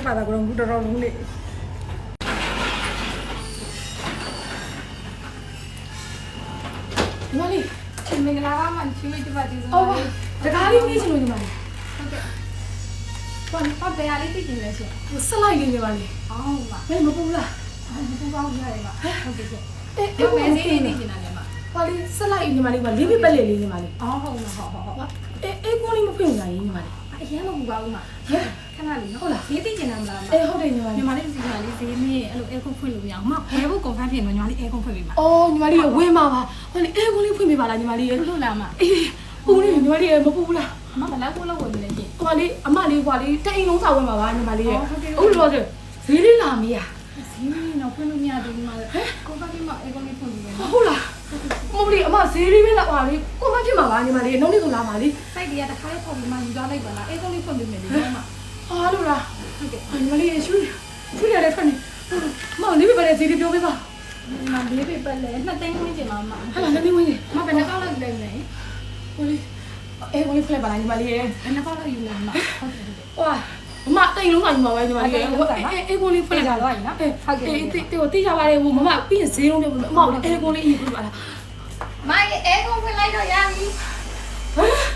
ကိုပါတာကတော့ဘူးတော်တော်လုံးလေးညီမလေးမင်္ဂလာပါမချီမီတပတ်ဒီဆိုအော်ပါတကားလေးမေးချင်လို့ညီမလေးဟုတ်ကဲ့ဘာဘာဘယ်ရလေးသိချင်လဲရှင်ဟိုဆက်လိုက်လေးညီမလေးအော်မမင်းမပူလားအဲ့ဒီကောင်းရတယ်မဟုတ်ကဲ့ရှင်အေးဒီဘယ်စီးလေးသိချင်တာလဲမပါလေးဆက်လိုက်ညီမလေးကလေးပြပက်လေးလေးညီမလေးအော်ဟုတ်မှာဟုတ်ဟုတ်ဟုတ်အေးအေးကိုလေးမဖွင့်နိုင်ညီမလေးအရင်မ ပူပါဘူးမဟဲ့ခဏလေးနော်ဟုတ်လားဈေးသိချင်တာမလားမအေးဟုတ်တယ်ညီမလေးညီမလေးစီကလေးဈေးမင်းအဲ့လိုအဲခုဖွင့်လို့မရအောင်မဘယ်ဘုတ် confirm ဖြစ်နေညီမလေးအဲခုဖွင့်ပေးပါအော်ညီမလေးဝင်းပါပါဟိုလေအေးကိုလေးဖွင့်ပေးပါလားညီမလေးဘလို့လားမအေးပူလေးညီမလေးမပူဘူးလားမဘလောက်ကိုလောက်ဝင်နေရှင်ဟိုလေးအမလေးဟိုလေးတိတ်လုံးစာဝင်ပါပါညီမလေးရဲ့ဟုတ်ကဲ့ဟုတ်လို့ဆိုဈေးလေးလာမေးရဈေးမင်းတော့ဖွင့်လို့မရသေးဘူးမဟဲ့ confirm မအဲခုလေးဖွင့်ပေးမယ်နော်ဟုတ်လားမဟုတ်လေအမဈေးလေးပဲလာပါလေကို မဖြစ်မှာပါညီမလေးနောက်နေ့ဆိုလာပါလေစိုက်တွေကတခါလေးပေါ်ပြီးမှယူသွားလိုက်ပါလားအဲခုလေးဖွင့်ပေးမယ်လေမဟာလို့လားဟုတ်ကဲ့ညီမလေးရွှေရွှေရတဲ့ထွက်နေမလေးပဲပဲဈေးလေးပြောပေးပါမလေးပေပတ်လဲနှစ်သိန်းဝန်းကျင်ပါမဟာလာနေဝင်နေမဘယ်နှကောက်လောက်ယူလိုက်မလဲဟိုလေးအေးကိုလေးဖလက်ပါလားညီမလေးရဲ့ဘယ်နှကောက်လောက်ယူလိုက်မဟုတ်တယ်ဟုတ်တယ်ဟွာအမတိတ်လုံးကညီမပဲညီမလေးရဲ့အေးအေးကိုလေးဖလက်ပြေးကြတော့နော်အေးဟုတ်ကဲ့တေတေကိုတိကျပါတယ်ဟိုမမပြီးရင်ဈေးလုံးပြောပေးအမအေးကိုလေးအေးပြပါလား မိုင်းအဲကုန်ဖွင့်လိုက်တော့ရပြီဟမ်